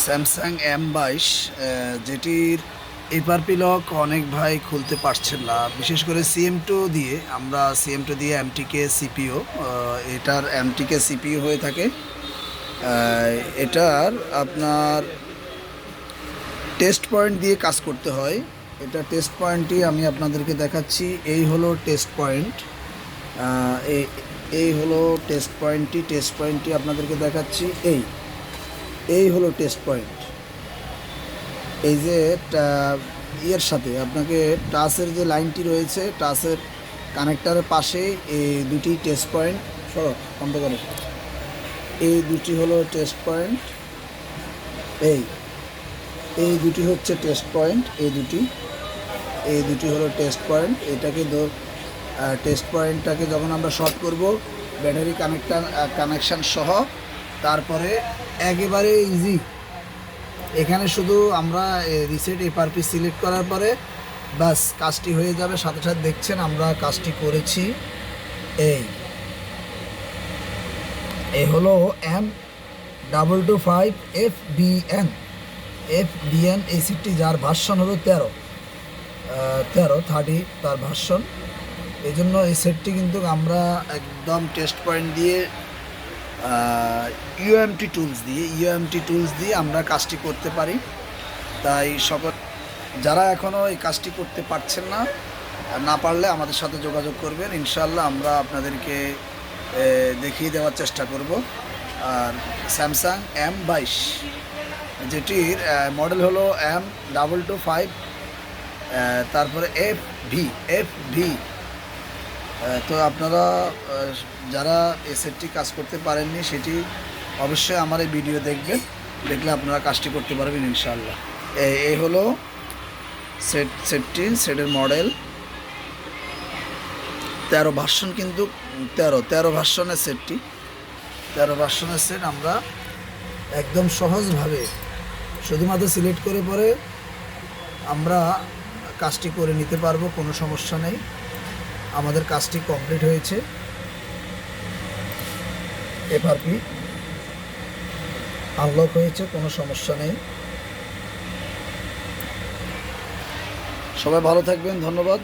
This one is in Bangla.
স্যামসাং এম বাইশ যেটির এপারপি লক অনেক ভাই খুলতে পারছেন না। বিশেষ করে সিএম টু দিয়ে, আমরা সিএম টু দিয়ে এমটিকে সিপিও এটার এমটিকে সিপিও হয়ে থাকে। এটার আপনার টেস্ট পয়েন্ট দিয়ে কাজ করতে হয়। এটা টেস্ট পয়েন্টটি আমি আপনাদেরকে দেখাচ্ছি। এই হলো টেস্ট পয়েন্ট এই এই হলো টেস্ট পয়েন্টটি টেস্ট পয়েন্টটি আপনাদেরকে দেখাচ্ছি। এই এই হলো টেস্ট পয়েন্ট এই যে ইয়ের সাথে আপনাকে টাচের যে লাইনটি রয়েছে টাচের কানেক্টারের পাশে এই দুটি টেস্ট পয়েন্ট বন্ধ করো। এই দুটি হলো টেস্ট পয়েন্ট এই এই দুটি হচ্ছে টেস্ট পয়েন্ট এই দুটি এই দুটি হলো টেস্ট পয়েন্ট এটাকে টেস্ট পয়েন্টটাকে যখন আমরা শর্ট করব ব্যাটারি কানেক্টার কানেকশান সহ তারপরে একেবারে ইজি এখানে শুধু আমরা রিসেট এপারপি সিলেক্ট করার পরে বাস কাজটি হয়ে যাবে। সাথে সাথে দেখছেন আমরা কাজটি করেছি। এই। এই হলো M double two five F BN F BN এই সিটটি যার ভার্সন হলো তেরো। তেরো থার্টি তার ভার্সন এই জন্য এই সেটটি কিন্তু আমরা একদম টেস্ট পয়েন্ট দিয়ে ইউএমটি টুলস দিয়ে ইউএমটি টুলস দিয়ে আমরা কাজটি করতে পারি। তাই সকল যারা এখনও এই কাজটি করতে পারছেন না না পারলে আমাদের সাথে যোগাযোগ করবেন। ইনশাল্লাহ আমরা আপনাদেরকে দেখিয়ে দেওয়ার চেষ্টা করব। আর স্যামসাং এম বাইশ, যেটির মডেল হলো এম ডাবল টু ফাইভ তারপরে এফ ভি এফ ভি তো আপনারা যারা এই সেটটি কাজ করতে পারেননি, সেটি অবশ্যই আমার এই ভিডিও দেখবেন। দেখলে আপনারা কাজটি করতে পারবেন ইনশাল্লাহ এই এই হলো সেট, সেটটি, সেটের মডেল। তেরো ভার্সন কিন্তু, তেরো তেরো ভার্সনের সেটটি। তেরো ভার্সনের সেট আমরা একদম সহজভাবে শুধুমাত্র সিলেক্ট করে পরে আমরা কাজটি করে নিতে পারব, কোনো সমস্যা নেই। আমাদের কাজটি কমপ্লিট হয়েছে। এফআরপি আনলক হয়েছে কোনো সমস্যা নেই। সবাই ভালো থাকবেন ধন্যবাদ।